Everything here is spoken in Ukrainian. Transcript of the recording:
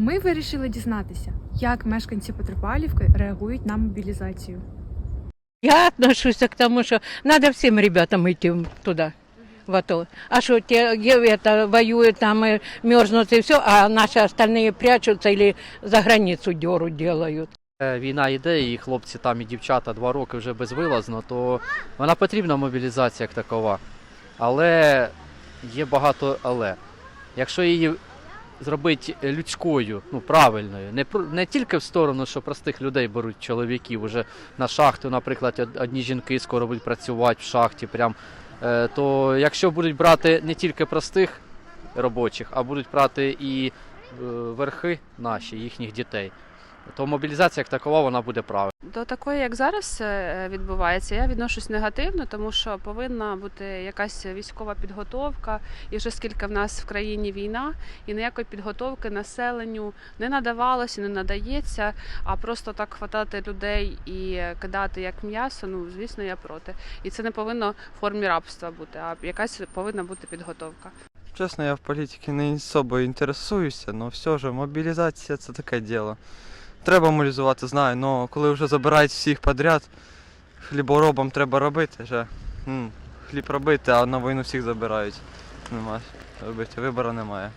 Ми вирішили дізнатися, як мешканці Петропавлівки реагують на мобілізацію. Я отношусь к тому, что надо всем ребятам идти туда, в АТО. А те где это воюют, там и мерзнут и все, а наши остальные прячутся или за границу деру делают. Е, Війна йде, і хлопці там і дівчата два роки вже безвилазно, то вона потрібна мобілізація як такова. Але є багато але. Якщо її зробити людською, ну правильною, не, не тільки в сторону, що простих людей беруть чоловіків уже на шахту, наприклад, одні жінки скоро будуть працювати в шахті, прям, е, то якщо будуть брати не тільки простих робочих, а будуть брати і е, верхи наші, їхніх дітей, то мобілізація як такова вона буде правильна. До такої, як зараз е, відбувається, я відношусь негативно, тому що повинна бути якась військова підготовка. І вже скільки в нас в країні війна, і ніякої підготовки населенню не надавалося, не надається. А просто так хватати людей і кидати як м'ясо, ну звісно, я проти. І це не повинно в формі рабства бути, а якась повинна бути підготовка. Чесно, я в політиці не особо інтересуюся, але все ж мобілізація це таке діло. Треба мобілізувати, знаю, але коли вже забирають всіх подряд, хліборобам треба робити вже. Хліб робити, а на війну всіх забирають. Нема робити, вибору немає.